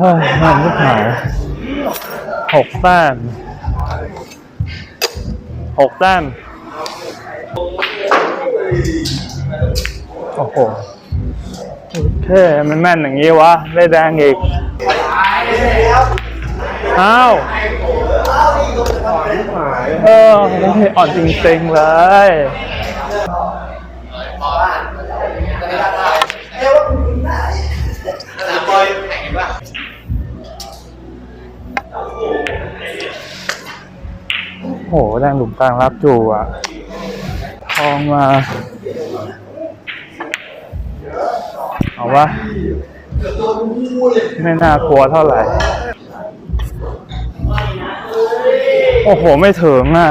มันไม่หายหกแต้มหกแต้มโอ้โหเท่มันแม่นอย่างนี้วะ ได้แดงอีกอ้าวเอออ่อนจริงๆเลย หแรงหลุมกลางรับจูอะ ทองมา เอาวะ ไม่น่ากลัวเท่าไหร่ โอ้โห ไม่ถึงอะ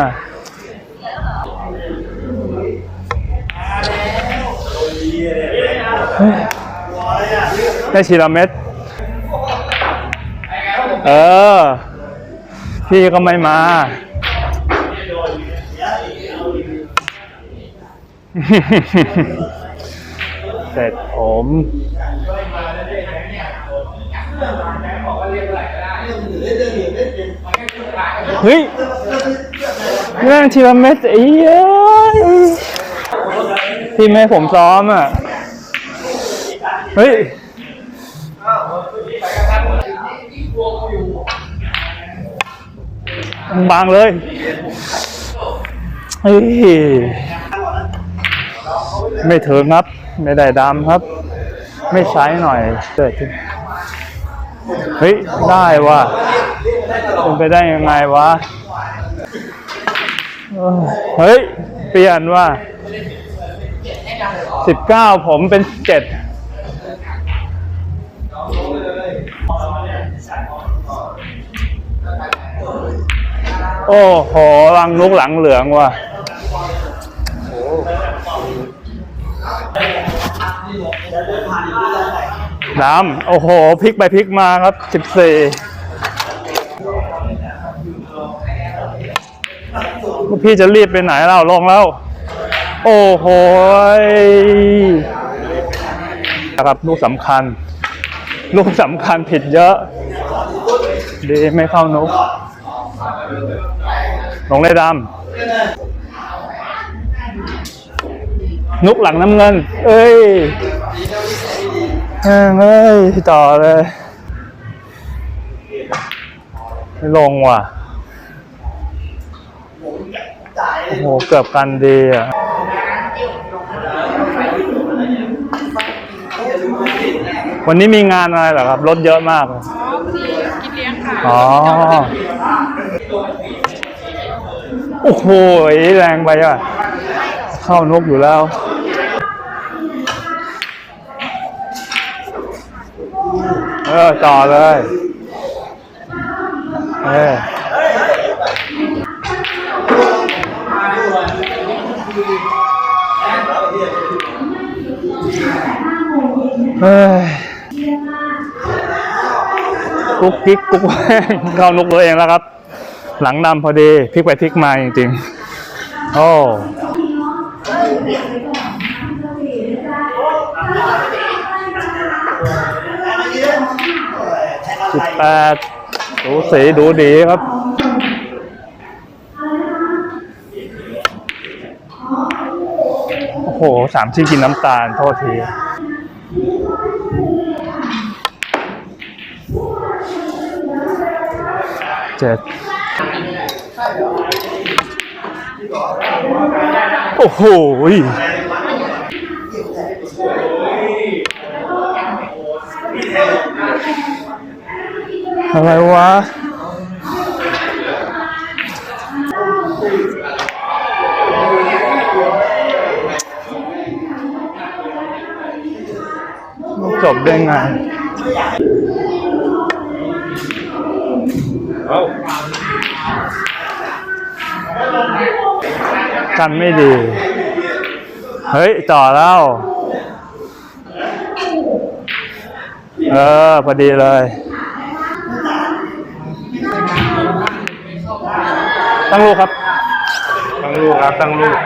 ได้ชีละเม็ด เออ พี่ก็ไม่มา เสร็จผมเฮ้ยแม่งทีละเม็ดไอ้เอ้ยที่แม่ผมซ้อมอะ เฮ้ยบางเลยเฮ้ย ไม่ถึงครับ ไม่ได้ดำครับ ไม่ใช้หน่อยเกิดเฮ้ย ได้ว่ะเป็นไปได้ยังไงวะ เฮ้ย เปลี่ยนว่ะสิบเก้าผมเป็นเจ็ดโอ้โหรังนุกหลังเหลืองว่ะ น้ำโอ้โหพลิกไปพลิกมาครับสิบสี่พี่จะรีบไปไหนเราลงแล้ว โอ้โหนะครับลูกสำคัญ ลูกสำคัญผิดเยอะ ดีไม่เข้านุกลงเลยดำ นุกหลังน้ำเงิน เอ้ยเอ้ยเอ้ยต่อเลยไม่ลงว่ะ โอ้โห เกือบกันดีอะวันนี้มีงานอะไรเหรอครับ รถเยอะมากเลยกินเลี้ยงค่ะ อ๋อ โอ้โห แรงไปอะ เข้านกอยู่แล้ว เออต่อเลยเออเฮ้ยกุ๊กกิ๊กกุ๊กแห้งเข้านุกตัวเองแล้วครับ หลังดำพอดีพลิกไปพลิกมาจริงๆ โอ้ สิบแปดดูสีดูดีครับโอ้โหสามที่กินน้ำตาลโทษทีเจ็ดโอ้โห อะไรวะจบได้ไงกันไม่ดี เฮ้ย ต่อแล้ว เออ พอดีเลย ตั้งลูกครับ ตั้งลูกครับ ตั้งลูก